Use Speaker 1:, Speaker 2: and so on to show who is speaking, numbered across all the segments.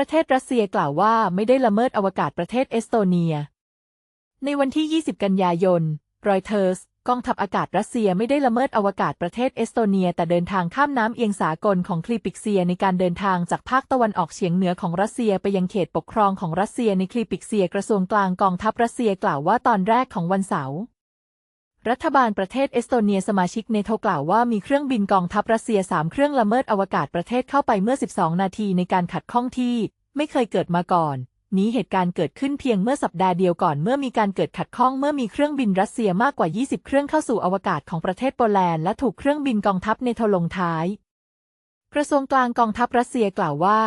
Speaker 1: ประเทศรัสเซียกล่าวว่าไม่ได้ละเมิดอวกาศประเทศเอสโตเนีย ในวันที่ 20 กันยายน รอยเทอร์สกองทัพอากาศรัสเซียไม่ได้ละเมิดอวกาศประเทศเอสโตเนีย แต่เดินทางข้ามน้ำเอียงสากลของคลีปิกเซียในการเดินทางจากภาคตะวันออกเฉียงเหนือของรัสเซียไปยังเขตปกครองของรัสเซียในคลีปิกเซียกระทรวงกลางกองทัพรัสเซียกล่าวว่าตอนแรกของวันเสาร์ รัฐบาลประเทศเอสโตเนียสมาชิกเนโธกล่าวว่ามีเครื่องบินกองทัพรัสเซียสามเครื่องละเมิดอวกาศประเทศเข้าไปเมื่อ 12 นาทีในการขัดข้องที่ ไม่เคยเกิดมาก่อน นี้เหตุการณ์เกิดขึ้นเพียงเมื่อสัปดาห์เดียวก่อนเมื่อมีการเกิดขัดข้องเมื่อมีเครื่องบินรัสเซียมากกว่า 20 เครื่องเข้าสู่อวกาศของประเทศโปแลนด์และถูกเครื่องบินกองทัพเนโธลงท้าย กระทรวงกลางกองทัพรัสเซียกล่าวว่า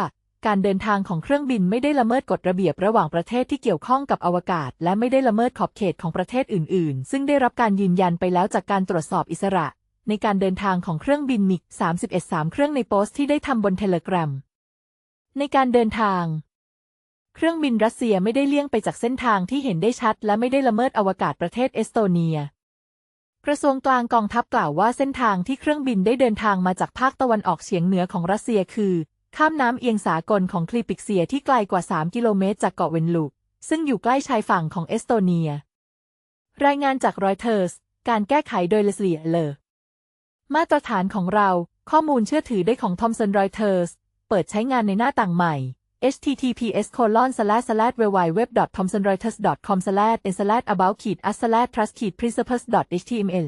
Speaker 1: การเดินทางของเครื่องบินไม่ได้ละเมิดกฎระเบียบระหว่างประเทศที่เกี่ยวข้องกับอวกาศ และไม่ได้ละเมิดขอบเขตของประเทศอื่น ๆ ซึ่งได้รับการยืนยันไปแล้วจากการตรวจสอบอิสระ ในการเดินทางของเครื่องบินมิก31 3 เครื่องในโพสต์ที่ได้ทำบนเทเลกราฟในการเดินทาง เครื่องบินรัสเซียไม่ได้เลี่ยงไปจากเส้นทางที่เห็นได้ชัด และไม่ได้ละเมิดอวกาศประเทศเอสโตเนียกระทรวงกลางกองทัพกล่าวว่าเส้นทางที่เครื่องบินได้เดินทางมาจากภาคตะวันออกเฉียงเหนือของรัสเซียคือ ข้ามน้ำเอียงสากลของคลีปิกเซียที่ไกลกว่า 3 กิโลเมตรจากเกาะเวนลูก ซึ่งอยู่ใกล้ชายฝั่งของเอสโตเนีย รายงานจากรอยเตอร์ส การแก้ไขโดยเลสเลียเลอมาตรฐานของเราข้อมูลเชื่อถือได้ของทอมสันรอยเตอร์สเปิดใช้งานในหน้าต่างใหม่ https colon slash slash www thomsonreuters com slash n slash about ขีด us slash trust ขีด principles html